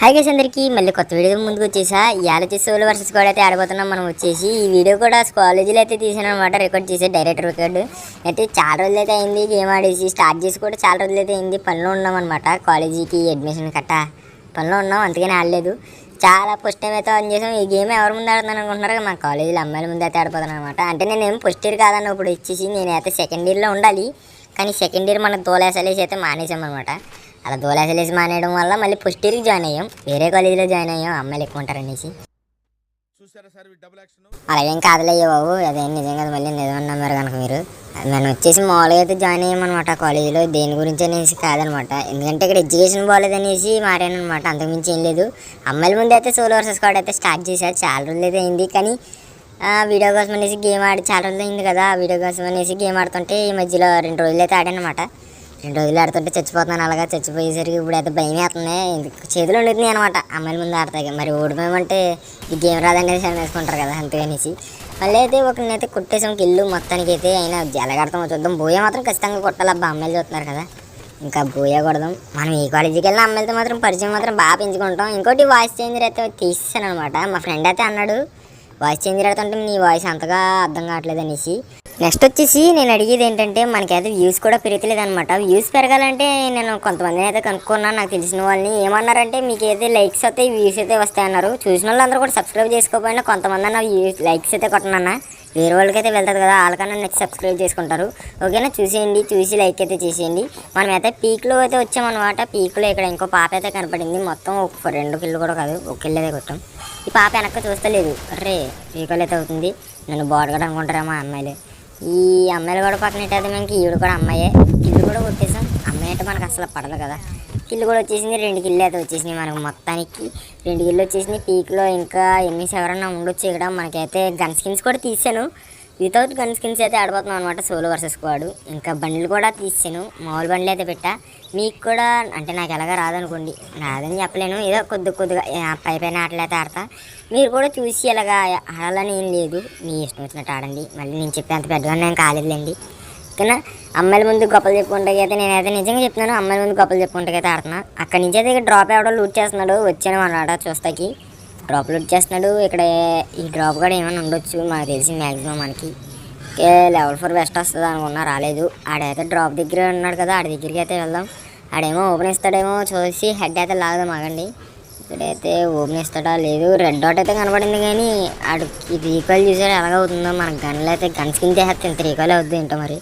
Hi guys అందరికీ మళ్ళీ కొత్త వీడియో ముందుకు వచ్చేసా. ఇవాళ వచ్చేసి సోలో వర్సెస్ కూడా అయితే ఆడబోతున్నాం. మనం వచ్చేసి ఈ వీడియో కూడా కాలేజీలో అయితే తీసాను అనమాట రికార్డ్ చేసే డైరెక్టర్ రికార్డు అయితే చాలా రోజులు అయితే అయింది. గేమ్ ఆడేసి స్టార్ట్ చేసి కూడా చాలా రోజులు అయితే అయింది. పనిలో ఉన్నాం అనమాట కాలేజీకి అడ్మిషన్ కట్ట. పనిలో ఉన్నాం అందుకని ఆడలేదు. చాలా ఫస్ట్ టైం అయితే ఆన్ చేసాం. ఈ గేమ్ ఎవరి ముందు ఆడుతున్నాను అనుకుంటున్నారు? మా కాలేజీలో అమ్మాయిల ముందు అయితే ఆడిపోతున్నాను అనమాట అంటే నేనేం ఫస్ట్ ఇయర్ కాదన్న ఇప్పుడు ఇచ్చేసి నేనైతే సెకండ్ ఇయర్లో ఉండాలి. కానీ సెకండ్ ఇయర్ మనం తోలేసలేసి అయితే మానేసాం అనమాట అలా దోలేసలేసి మానేయడం వల్ల మళ్ళీ ఫస్ట్ ఇయర్కి జాయిన్ అయ్యాం. వేరే కాలేజీలో జాయిన్ అయ్యాం. అమ్మాయిలు ఎక్కువ ఉంటారనేసి అలా ఏం కాదులయ్యో బాబు. అదేం నిజం కదా మళ్ళీ నిజం నమ్మారు కనుక మీరు. నేను వచ్చేసి మామూలుగా అయితే జాయిన్ అయ్యామన్నమాట కాలేజీలో దేని గురించి అనేసి కాదనమాట. ఎందుకంటే ఇక్కడ ఎడ్యుకేషన్ బాగాలేదనేసి మారానమాట అంతకుమించి ఏం లేదు. అమ్మాయిల ముందు అయితే సోలో వర్సెస్ కూడా అయితే స్టార్ట్ చేశారు. చాలా రోజులు అయితే అయింది. కానీ ఆ, వీడియో కోసం అనేసి గేమ్ ఆడి చాలా రోజులు అయింది కదా. ఆ వీడియో కోసం అనేసి గేమ్ ఆడుతుంటే ఈ మధ్యలో రెండు రోజులు అయితే ఆడానమాట రెండు రోజులు ఆడుతుంటే చచ్చిపోతున్నాను అలాగా చచ్చిపోయేసరికి ఇప్పుడు అయితే భయం వేస్తుంది. చేతులు ఉండుతుంది అనమాట అమ్మాయిల ముందు ఆడతాయి మరి ఓడిపోయామంటే ఈ గేమ్ రాదనేసి వేసుకుంటారు కదా అంతేగానేసి మళ్ళీ అయితే ఒకరినైతే కొట్టేసాం ఇల్లు మొత్తానికి అయితే అయినా జలగడతాం చూద్దాం. బోయ మాత్రం ఖచ్చితంగా కొట్టాలి. అబ్బా అమ్మాయిలు చూస్తున్నారు కదా. ఇంకా బోయ కొడదాం. మనం ఈ కాలేజీకి వెళ్ళిన అమ్మాయిలతో మాత్రం పరిచయం మాత్రం బాగా పెంచుకుంటాం. ఇంకోటి వాయిస్ చేంజర్ అయితే తీసేసాను అనమాట మా ఫ్రెండ్ అయితే అన్నాడు వాయిస్ చేంజర్ పెడుతుంటే నీ వాయిస్ అంతగా అర్థం కావట్లేదు అనేసి. నెక్స్ట్ వచ్చేసి నేను అడిగేది ఏంటంటే మనకైతే వ్యూస్ కూడా పెరగలేదు అనమాట వ్యూస్ పెరగాలంటే నేను కొంతమందిని అయితే కనుక్కున్నాను. నాకు తెలిసిన వాళ్ళని ఏమన్నారంటే మీకు అయితే లైక్స్ అయితే వ్యూస్ అయితే వస్తాయన్నారు. చూసిన వాళ్ళందరూ కూడా సబ్స్క్రైబ్ చేసుకోకపోయినా కొంతమంది నా వ్యూస్ లైక్స్ అయితే కొట్టనన్నా. వేరే వాళ్ళకైతే వెళ్తుంది కదా వాళ్ళకన్నా నెక్స్ట్ సబ్స్క్రైబ్ చేసుకుంటారు. ఓకేనా? చూసేయండి చూసి లైక్ అయితే చేసేయండి. మనం అయితే పీక్లో అయితే వచ్చామన్నమాట. పీక్లో ఇక్కడ ఇంకో పాప అయితే కనపడింది. మొత్తం ఒక రెండు కిల్లు కూడా కాదు ఒక కిల్లు అయితే కొట్టాం. ఈ పాప వెనక్కి చూస్తలేదు. అరే పీకలు అయితే అవుతుంది. నన్ను బాడగడం అనుకుంటారేమో ఆ అమ్మాయిలు. ఈ అమ్మాయిలు కూడా పక్కన మనకి ఈవిడ కూడా అమ్మాయే. కిల్లు కూడా కొట్టేసాం అమ్మాయి అంటే మనకు అసలు పడదు కదా. కిల్లు కూడా వచ్చేసింది రెండు కిల్లు అయితే వచ్చేసినాయి మనకు మొత్తానికి. రెండు కిల్లు వచ్చేసినాయి. పీక్లో ఇంకా ఎన్ని ఎవరన్నా ఉండొచ్చు ఇక్కడ. మనకైతే గన్ స్కిన్స్ కూడా తీసాను వితౌట్ గన్ స్కిన్స్ అయితే ఆడిపోతున్నాం అనమాట సోలో వర్సెస్ స్క్వాడ్. ఇంకా బండ్లు కూడా తీసాను మామూలు బండ్లు అయితే పెట్టా. మీకు కూడా అంటే నాకు ఎలాగా రాదనుకోండి రాదని చెప్పలేను. ఏదో కొద్ది కొద్దిగా పై పైన ఆటలు అయితే ఆడతా. మీరు కూడా చూసి ఎలాగా ఆడాలని ఏం లేదు. మీ ఇష్టం వచ్చినట్టు ఆడండి. మళ్ళీ నేను చెప్పేంత పెద్దగా నేను కాలేదులేండి. ఓకేనా? అమ్మాయిల ముందు గొప్పలు చెప్పుకుంటే అయితే నేనైతే నిజంగా చెప్తున్నాను అమ్మాయిల ముందు గొప్పలు చెప్పుకుంటే అయితే ఆడుతున్నా. అక్కడి నుంచి అయితే డ్రాప్ అవ్వడం లూట్ చేస్తున్నాడు వచ్చాను అన్నాడు చూస్తాకి. డ్రాప్ లోడ్ చేస్తున్నాడు. ఇక్కడ ఈ డ్రాప్ కూడా ఏమైనా ఉండొచ్చు. మాకు తెలిసి మ్యాక్సిమం మనకి లెవెల్ ఫోర్ బెస్ట్ వస్తుంది అనుకున్నా రాలేదు. ఆడైతే డ్రాప్ దగ్గర ఉన్నాడు కదా ఆడి దగ్గరికి అయితే వెళ్దాం. ఆడేమో ఓపెన్ ఇస్తాడేమో చూసి హెడ్ అయితే లాగదాం ఆగండి ఇక్కడైతే ఓపెన్ ఇస్తాడా లేదు. రెడ్ డాట్ అయితే కనబడింది కానీ ఆడు ఇది ఈక్వల్ చూసారు ఎలాగవుతుందో మన గన్లు అయితే గన్ స్కిన్ చేస్తే ఇంత ఈక్వల్ అవుద్ది ఏంటో మరి.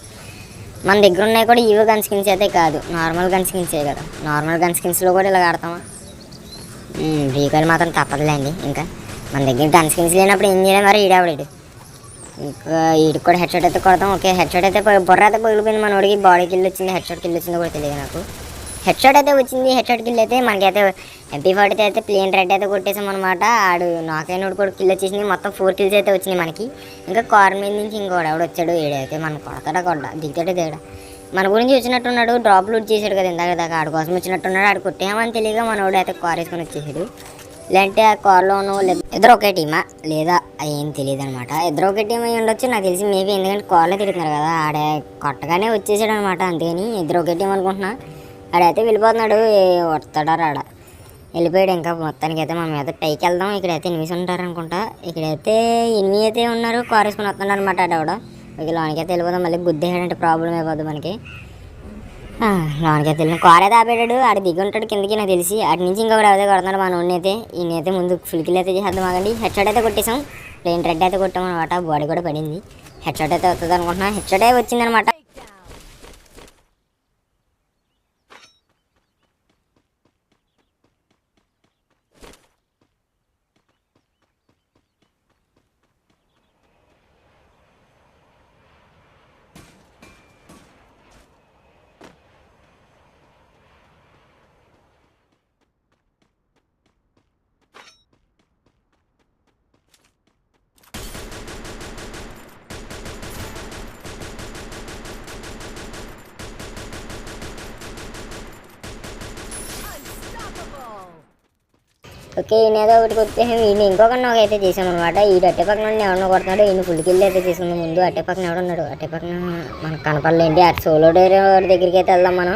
మన దగ్గర ఉన్నాయి కూడా ఈవో గన్ స్కిన్స్ అయితే కాదు. నార్మల్ గన్ స్కిన్సే కదా. నార్మల్ గన్ స్కిన్స్లో కూడా ఇలా ఆడతామా? రీకాల్ మాత్రం తప్పదులేండి ఇంకా. మన దగ్గర గన్ స్కిన్స్ లేనప్పుడు ఏం చేయడం మరి ఈడావిడు ఇంకా ఈడికి కూడా హెడ్ షాట్ అయితే కొడతాం. ఓకే హెడ్ షాట్ అయితే బుర్ర అయితే పగిలిపోయింది మన వాడికి. బాడీ కిల్ వచ్చింది హెడ్ షాట్ కిల్ వచ్చిందో కూడా తెలియదు నాకు. హెడ్ షాట్ అయితే వచ్చింది హెడ్ షాట్ కిల్ అయితే మనకైతే ఎంపీ ఫార్టీ అయితే ప్లేన్ రెడ్ అయితే కొట్టేసాం అనమాట ఆడు నాకైన కూడా కిల్ వచ్చేసింది. మొత్తం ఫోర్ కిల్స్ అయితే వచ్చినాయి మనకి. ఇంకా కార్ మీద నుంచి ఇంకోడు ఎవడు వచ్చాడు ఏడైతే మనం కొడతాడా కొడ దిగుతాడు తేడా మన గురించి వచ్చినట్టున్నాడు డ్రాప్ లూట్ చేశాడు కదా ఇందాక దాకా. ఆడి కోసం వచ్చినట్టున్నాడు ఆడు కొట్టేమని తెలియక మనోడు అయితే కార్ వేసుకొని వచ్చేసాడు. లేదంటే ఆ కార్లో ఉన్న వాళ్ళు ఇద్దరు ఒకే టీమా లేదా ఏం తెలియదు అనమాట ఇద్దరు ఒకే టీం అయి ఉండొచ్చు నాకు తెలిసి మేబీ ఎందుకంటే కార్లో తిరుగుతున్నారు కదా. ఆడే కొట్టగానే వచ్చేసాడు అనమాట అంతేని ఇద్దరు ఒకే టీం అనుకుంటున్నా. ఆడైతే వెళ్ళిపోతున్నాడు వస్తాడా రాడా? వెళ్ళిపోయాడు ఇంకా మొత్తానికి అయితే మనం అయితే పైకి వెళ్దాం. ఇక్కడైతే ఎనిమిది ఉంటారు అనుకుంటా ఇక్కడైతే ఎనిమిది అయితే ఉన్నారు కార్ వేసుకొని వస్తున్నాడు అనమాట ఆడవిడ. ఇక లోనికి అయితే వెళ్ళిపోదాం. మళ్ళీ గుద్దేసాడంటే ప్రాబ్లం అయిపోద్ది మనకి. ఆ, లోనికి అయితే వెళ్ళిన కార్ అయితే ఆపేటాడు ఆడ దిగి ఉంటాడు కిందకి నాకు తెలిసి. అటు నుంచి ఇంకొకటి అయితే కొడుతున్నాడు మా వాడిని అయితే. ఈయనైతే ముందు ఫుల్కిల్ అయితే చేసేద్దాం ఆగండి. హెడ్ షాట్ అయితే కొట్టేసాం ప్లేన్ రెడ్ అయితే కొట్టాం అనమాట. బాడీ కూడా పడింది. హెడ్ షాట్ అయితే వస్తుంది అనుకుంటున్నాను హెడ్ షాట్ అయితే వచ్చిందనమాట. ఓకే ఈయన ఏదో ఒకటి కొట్టేసాం ఈయన ఇంకొక ఒక అయితే చేసామన్నమాట అనమాట ఈ అట్టే పక్కన నుండి ఎవరినో కొడుతున్నాడు ఈయన ఫుల్కి అయితే చేసింది ముందు అట్టే పక్కన ఎవడున్నాడు అట్టే పక్కన మనకు కనపడలేండి. అటు సోలో డైరీ వాడి దగ్గరికి అయితే వెళ్దాం మనం.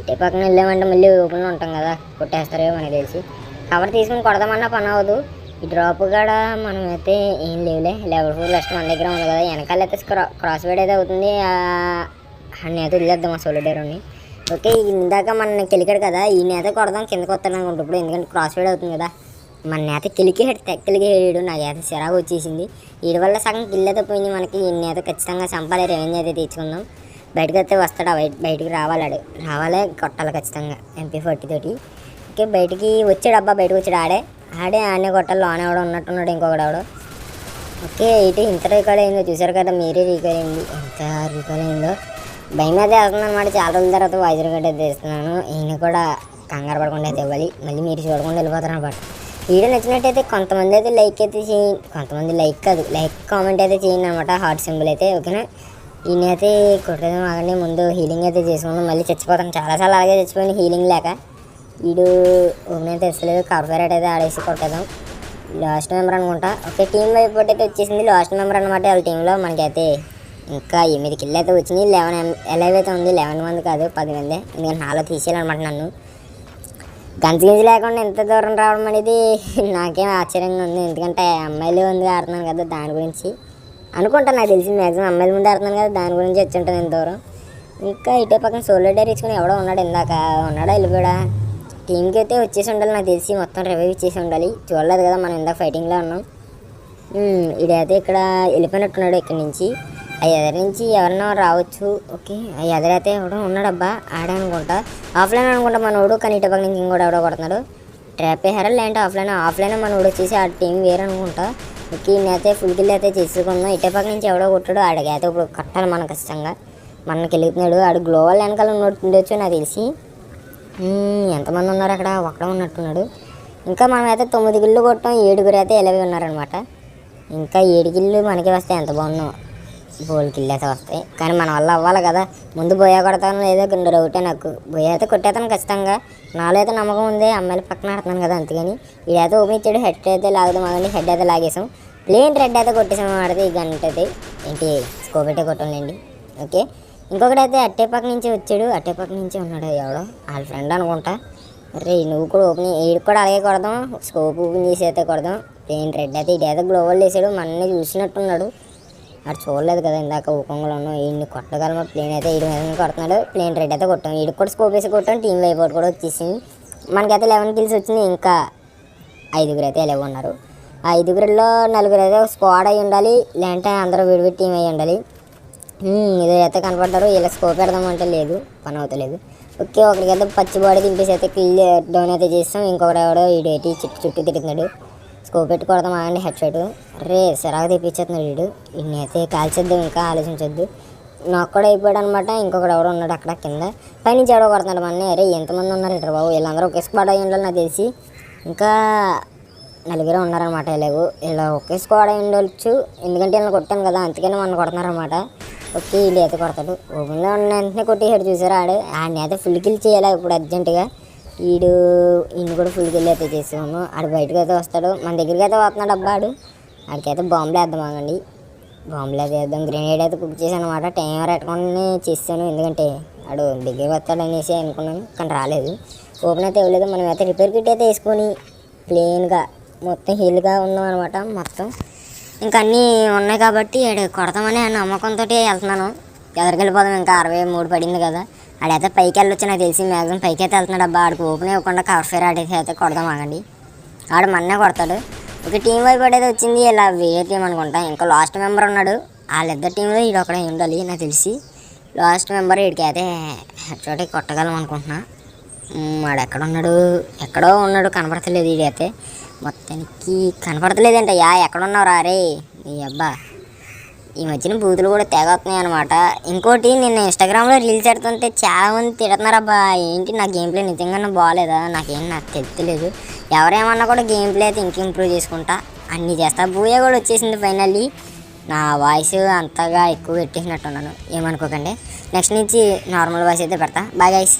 ఇటే పక్కన వెళ్ళామంటే మళ్ళీ ఓపెన్లో ఉంటాం కదా కొట్టేస్తారేమో మనకి తెలిసి. కవర్ తీసుకుని కొడదామన్నా పని అవ్వదు. ఈ డ్రాప్ కూడా మనం అయితే ఏం లేవులే. లెవెల్ ఫోర్ లెస్ట్ మన దగ్గర ఉంది కదా. వెనకాల అయితే క్రా- క్రాస్ వేడ్ అయితే అవుతుంది. అన్నీ అయితే వదిలేద్దాం ఆ సోలిడేరోని ఓకే ఇందాక మన కెలికాడు కదా ఈ నేత కొడదాం కిందకి వస్తాను అనుకుంటు. ఇప్పుడు ఎందుకంటే క్రాస్ ఫైడ్ అవుతుంది కదా. మన నేత కిలికి హెడ్ తెక్కలికి వేయడు నాకు అయితే సిరాకు వచ్చేసింది. వీడి వల్ల సగం కిల్ అయితే పోయింది మనకి. ఈ నేత ఖచ్చితంగా చంపాలి రెవెన్యూ అయితే తెచ్చుకుందాం బయటకు అయితే వస్తాడు బయట బయటికి రావాలాడు రావాలే కొట్టాలి ఖచ్చితంగా ఎంపీ ఫార్టీ తోటి. ఓకే బయటికి వచ్చాడు అబ్బా బయటకు వచ్చాడు ఆడే. ఆడే ఆడనే కొట్టాలి లోన్ ఎవడో ఉన్నట్టున్నాడు ఇంకొకడు ఎవడో. ఓకే ఇటు ఇంత రికార్డ్ అయిందో చూసారు కదా మీరే రీకాల్ అయింది. ఎంత రీకాల్ అయిందో. భయం అయితే వేస్తుంది చాలా రోజుల తర్వాత వాయిస్ రికార్డ్ అయితే ఇస్తున్నాను ఈయన కూడా కంగారు పడకుండా అయితే ఇవ్వాలి మళ్ళీ మీరు చూడకుండా వెళ్ళిపోతారు అనమాట వీడియో నచ్చినట్టయితే కొంతమంది అయితే లైక్ అయితే చేయండి కొంతమంది లైక్ కాదు లైక్ కామెంట్ అయితే చేయండి అనమాట హార్ట్ సింబల్ అయితే ఓకేనా? ఈయన అయితే కొట్టేదాం ఆగండి ముందు హీలింగ్ అయితే చేసుకున్నాం మళ్ళీ చచ్చిపోతాం. చాలాసార్లు అలాగే చచ్చిపోయింది హీలింగ్ లేక వీడు ఓపెన్ అయితే తెస్తలేదు కార్పొరేట్ అయితే ఆడేసి కొట్టేద్దాం. లాస్ట్ మెంబర్ అనుకుంటా. ఓకే టీం వైపు అయితే వచ్చేసింది. లాస్ట్ మెంబర్ అనమాట వాళ్ళ టీంలో మనకైతే ఇంకా ఎనిమిది కిల్ అయితే వచ్చినాయి. లెవెన్ ఎలవ్ అయితే ఉంది. లెవెన్ మంది కాదు పది మంది. ఎందుకంటే నాలో తీసేయాలన్నమాట నన్ను. గంజి గింజ లేకుండా ఇంత దూరం రావడం అనేది నాకేం ఆశ్చర్యంగా ఉంది. ఎందుకంటే అమ్మాయిలు ఉంది ఆడుతున్నాను కదా దాని గురించి. అనుకుంటాను నాకు తెలిసి మ్యాక్సిమం అమ్మాయిల ముందు ఆడుతున్నాను కదా దాని గురించి వచ్చి ఉంటుంది ఇంత దూరం. ఇంకా ఇటే పక్కన సోలో డైర్ ఇచ్చుకుని ఎవడో ఉన్నాడు ఇందాక. ఉన్నాడా వెళ్ళిపోయాడా? టీంకి అయితే వచ్చేసి ఉండాలి నాకు తెలిసి. మొత్తం రివైవ్ ఇచ్చేసి ఉండాలి. చూడలేదు కదా మనం ఇందాక ఫైటింగ్లో ఉన్నాం. ఇడైతే ఇక్కడ వెళ్ళిపోయినట్టున్నాడు ఇక్కడి నుంచి. ఆ ఎదరి నుంచి ఎవరన్నా రావచ్చు ఓకే? ఆ ఎదరైతే ఎవడో ఉన్నాడబ్బా ఆడే అనుకుంటా. ఆఫ్లైన్ అనుకుంటా మనోడు కానీ ఇటు పక్క నుంచి ఇంకోటి ఎవడో కొడుతున్నాడు. ట్రాప్ అయ్యారా లేదంటే ఆఫ్లైన్ ఆఫ్లైన్ మనోడు వచ్చేసి ఆ టీం వేరే అనుకుంటా. ఓకే నేనైతే ఫుల్ కిల్ అయితే చేసుకున్నాం. ఇటు పక్క నుంచి ఎవడో కొట్టాడు ఆడికైతే ఇప్పుడు కట్టాలి మనం ఖచ్చితంగా. మనకి వెళుతున్నాడు. ఆడు గ్లోవల్ వెనకాల ఉండొచ్చు నాకు తెలిసి. ఎంతమంది ఉన్నారు అక్కడ? ఒక్కడే ఉన్నట్టున్నాడు. ఇంకా మనం అయితే తొమ్మిది గిళ్ళు కొట్టాం. ఏడుగురు అయితే ఎలవి ఉన్నారనమాట ఇంకా ఏడు గిళ్ళు మనకి వస్తే ఎంత బాగున్నాం? బోల్ వెళ్ళేసి అయితే వస్తాయి. కానీ మన వల్ల అవ్వాలి కదా. ముందు బొయ్య కొడతాను లేదో రెండు డౌటే నాకు. బొయ్య అయితే కొట్టేతాను ఖచ్చితంగా. నాలో అయితే నమ్మకం ఉంది అమ్మాయిలు పక్కన ఆడుతున్నాను కదా అంతేగాని ఇదైతే ఓపెన్ ఇచ్చాడు హెడ్ అయితే లాగుదాం అదండి హెడ్ అయితే లాగేసాం ప్లేన్ రెడ్ అయితే కొట్టేసాం ఆడితే ఈ గంట అయితే ఏంటి స్కోప్ అయితే కొట్టండి ఓకే. ఇంకొకడైతే అట్టే పక్క నుంచి వచ్చాడు. అట్టే పక్క నుంచి ఉన్నాడు ఎవడో? వాళ్ళ ఫ్రెండ్ అనుకుంటా. రే నువ్వు కూడా ఓపెన్ ఏడు కూడా అలాగే కొడదాం. స్కోప్ ఓపెన్ చేసి అయితే కొడదాం. ప్లేన్ రెడ్ అయితే ఇడైతే గ్లోవల్ వేసాడు. మనల్ని చూసినట్టున్నాడు. అది చూడలేదు కదా ఇందాక ఊకంగా ఉన్నాం ఈయన్ని కొట్టగలమా ప్లేన్ అయితే ఈడు మీద కొడుతున్నాడు. ప్లేన్ రెడ్ అయితే కొట్టాం. ఈడు కూడా స్కోప్ వేసి కొట్టాం. టీం వైపు కూడా వచ్చేసింది. మనకైతే లెవెన్ కిల్స్ వచ్చినాయి. ఇంకా ఐదుగురు అయితే ఎలా ఉన్నారు. ఆ ఐదుగురిలో నలుగురు అయితే స్క్వాడ్ అయి ఉండాలి. లేదంటే అందరూ విడివి టీం అయి ఉండాలి. ఇదైతే కనపడ్డారు ఇలా స్కోప్ పెడదామంటే లేదు. పని అవుతలేదు. ఓకే ఒకరికైతే పచ్చి బాడీ దింపేసి అయితే కిల్ డౌన్ అయితే చేస్తాం. ఇంకొకటి ఎవడో ఈడు ఏంటి చుట్టూ చుట్టూ తిరుగుతున్నాడు స్కోప్ పెట్టి కొడదాం ఆగండి హెడ్ షాట్ రే సిరాకు తెప్పించేస్తున్నాడు వీడు. ఈయనైతే అయితే కాల్చేద్దాం ఇంకా ఆలోచించొద్దు. నాకు కూడా అయిపోయాడు అనమాట ఇంకొకడు ఎవడో ఉన్నాడు అక్కడ కింద. పైనుంచి ఎవడో కొడుతున్నాడు మన అరే ఎంతమంది ఉన్నారు ఇటు బాబు? వీళ్ళందరూ ఒకే స్క్వాడ్ అయ్యి ఉండాలి నాకు తెలిసి. ఇంకా నలుగురే ఉన్నారనమాట లేవు ఇలా ఒకే స్క్వాడ్ అయి ఉండొచ్చు ఎందుకంటే వీళ్ళని కొట్టాను కదా అందుకని మన కొడుతున్నారనమాట. ఓకే వీళ్ళు అయితే కొడతాడు. ఓపెన్లో ఉన్న వెంటనే కొట్టేసాడు చూసారా ఆడు? ఆడిని అయితే ఫుల్ కిల్ చేయాలి ఇప్పుడు అర్జెంటుగా? వీడు ఈయన కూడా ఫుల్ కిల్ అయితే చేసాము ఆడు బయటకు అయితే వస్తాడు. మన దగ్గరికి అయితే వస్తున్నాడు అబ్బాడు ఆడికైతే బాంబులు వేద్దాం బాంబులు అయితే వేద్దాం. గ్రెనేడ్ అయితే కుక్ చేశాను అనమాట టైం పెట్టుకొని చేస్తాను. ఎందుకంటే ఆడు దగ్గరికి వస్తాడనేసి అనుకున్నాను కానీ రాలేదు. ఓపెన్ అయితే ఇవ్వలేదు. మనం అయితే రిపేర్ కిట్ అయితే వేసుకొని ప్లెయిన్గా మొత్తం హీల్గా ఉన్నాం అనమాట మొత్తం. ఇంకా అన్నీ ఉన్నాయి కాబట్టి ఆడు కొడతామని ఆ నమ్మకంతో వెళ్తున్నాను. ఎదరికి వెళ్ళిపోదాం ఇంకా అరవై మూడు పడింది కదా. ఆడైతే పైకి వెళ్ళొచ్చు నాకు తెలిసి మ్యాక్సిమం పైకి అయితే వెళ్తున్నాడు అబ్బా. ఆడికి ఓపెన్ ఇవ్వకుండా కవర్ ఫైర్ ఆడైతే అయితే కొడదాం ఆగండి. ఆడు మన్నే కొడతాడు. ఒక టీం వైపు అయితే వచ్చింది. ఇలా వేరే టీం అనుకుంటా. ఇంకా లాస్ట్ మెంబర్ ఉన్నాడు. వాళ్ళిద్దరు టీంలో ఈడు ఒకడే ఉండాలి నాకు తెలిసి. లాస్ట్ మెంబర్ వీడికి అయితే హెడ్ కొట్టగలం అనుకుంటున్నా. వాడు ఎక్కడ ఉన్నాడు? ఎక్కడో ఉన్నాడు. కనపడతలేదు వీడైతే మొత్తానికి కనపడతలేదంట. యా ఎక్కడున్నావు రా రే నీ అబ్బా. ఈ మధ్యన బూతులు కూడా తెగ వస్తున్నాయి అనమాట ఇంకోటి నేను ఇన్స్టాగ్రామ్లో రీల్స్ పెడుతుంటే చాలా మంది తిడుతున్నారు ఏంటి నా గేమ్ ప్లే నిజంగానే బాగాలేదా నాకేం నాకు తెలుస్తలేదు ఎవరేమన్నా కూడా గేమ్ ప్లే అయితే ఇంకా ఇంప్రూవ్ చేసుకుంటా అన్నీ చేస్తా. బూయా కూడా వచ్చేసింది ఫైనల్లీ. నా వాయిస్ అంతగా ఎక్కువ పెట్టేసినట్టున్నాను. ఏమనుకోకండి. నెక్స్ట్ నుంచి నార్మల్ వాయిస్ అయితే పెడతా. Bye guys